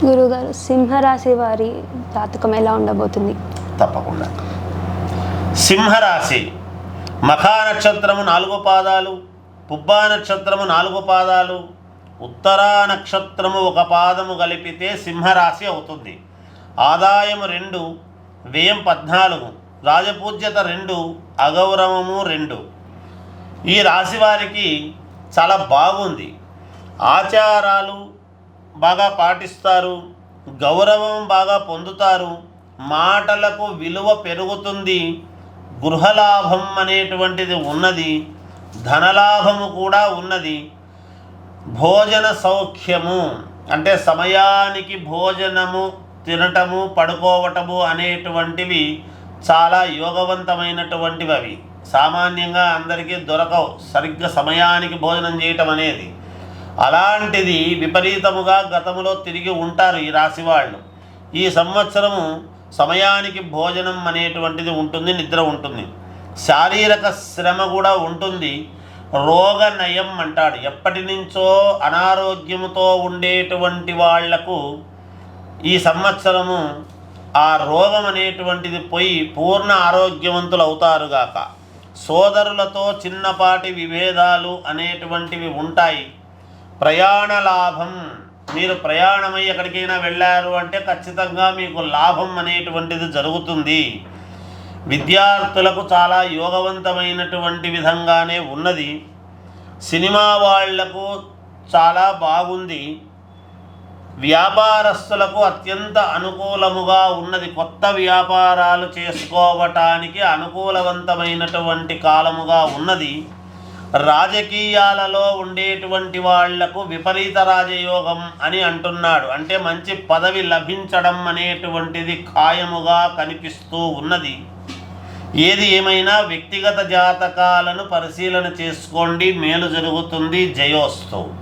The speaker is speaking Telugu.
సింహరాశి వారి జాతకం ఎలా ఉండబోతుంది? తప్పకుండా. సింహరాశి మఖా నక్షత్రము నాలుగు పాదాలు పుబ్బా నక్షత్రము నాలుగు పాదాలు ఉత్తరా నక్షత్రము ఒక పాదము కలిపితే సింహరాశి అవుతుంది. ఆదాయము రెండు వ్యయం పద్నాలుగు రాజపూజ్యత రెండు అగౌరవము రెండు. ఈ రాశి వారికి చాలా బాగుంది. ఆచారాలు బాగా పాటిస్తారు గౌరవం బాగా పొందుతారు మాటలకు విలువ పెరుగుతుంది గృహలాభం అనేటువంటిది ఉన్నది ధనలాభము కూడా ఉన్నది. భోజన సౌఖ్యము అంటే సమయానికి భోజనము తినటము పడుకోవటము అనేటువంటివి చాలా యోగవంతమైనటువంటివి అవి. సామాన్యంగా అందరికీ దొరకవు. సరిగ్గా సమయానికి భోజనం చేయటం అనేది. అలాంటిది విపరీతముగా గతములో తిరిగి ఉంటారు ఈ రాశి వాళ్ళు. ఈ సంవత్సరము సమయానికి భోజనం అనేటువంటిది ఉంటుంది నిద్ర ఉంటుంది. శారీరక శ్రమ కూడా ఉంటుంది. రోగ నయం అంటాడు. ఎప్పటి నుంచో అనారోగ్యముతో ఉండేటువంటి వాళ్ళకు ఈ సంవత్సరము ఆ రోగం అనేటువంటిది పోయి పూర్ణ ఆరోగ్యవంతులు అవుతారుగాక సోదరులతో చిన్నపాటి విభేదాలు అనేటువంటివి ఉంటాయి. ప్రయాణ లాభం. మీరు ప్రయాణమై ఎక్కడికైనా వెళ్ళారు అంటే ఖచ్చితంగా మీకు లాభం అనేటువంటిది జరుగుతుంది. విద్యార్థులకు చాలా యోగవంతమైనటువంటి విధంగానే ఉన్నది. సినిమా వాళ్ళకు చాలా బాగుంది. వ్యాపారస్తులకు అత్యంత అనుకూలముగా ఉన్నది. కొత్త వ్యాపారాలు చేసుకోవటానికి అనుకూలవంతమైనటువంటి కాలముగా ఉన్నది. రాజకీయాలలో ఉండేటువంటి వాళ్ళకు విపరీత రాజయోగం అని అంటున్నాడు. అంటే మంచి పదవి లభించడం అనేటువంటిది ఖాయముగా కనిపిస్తూ ఉన్నది. ఏది ఏమైనా వ్యక్తిగత జాతకాలను పరిశీలన చేసుకోండి. మేలు జరుగుతుంది. జయోస్తు.